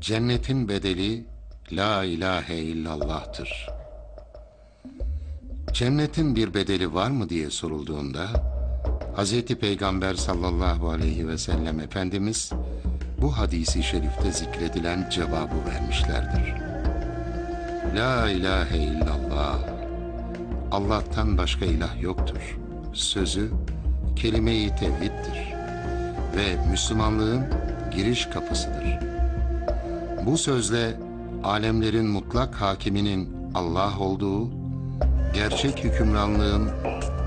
Cennetin bedeli La ilahe illallah'tır. Cennetin bir bedeli var mı diye sorulduğunda Hz. Peygamber sallallahu aleyhi ve sellem Efendimiz bu hadisi şerifte zikredilen cevabı vermişlerdir. La ilahe illallah Allah'tan başka ilah yoktur. Sözü kelime-i tevhiddir ve Müslümanlığın giriş kapısıdır. Bu sözle alemlerin mutlak hakiminin Allah olduğu, gerçek hükümranlığın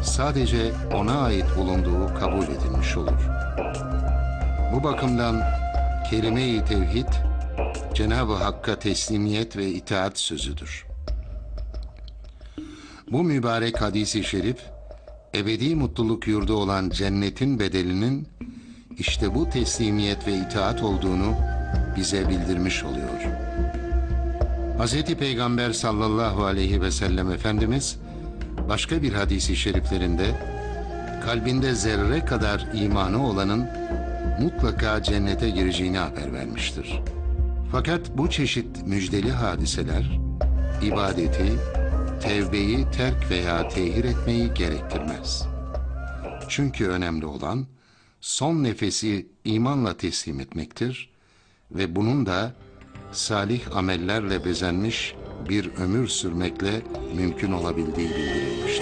sadece ona ait bulunduğu kabul edilmiş olur. Bu bakımdan kelime-i tevhid Cenab-ı Hakk'a teslimiyet ve itaat sözüdür. Bu mübarek hadisi şerif ebedi mutluluk yurdu olan cennetin bedelinin işte bu teslimiyet ve itaat olduğunu bize bildirmiş oluyor. Hz. Peygamber sallallahu aleyhi ve sellem Efendimiz başka bir hadisi şeriflerinde kalbinde zerre kadar imanı olanın mutlaka cennete gireceğini haber vermiştir. Fakat bu çeşit müjdeli hadiseler ibadeti, tevbeyi terk veya tehir etmeyi gerektirmez. Çünkü önemli olan son nefesi imanla teslim etmektir ve bunun da salih amellerle bezenmiş bir ömür sürmekle mümkün olabildiği bildirilir.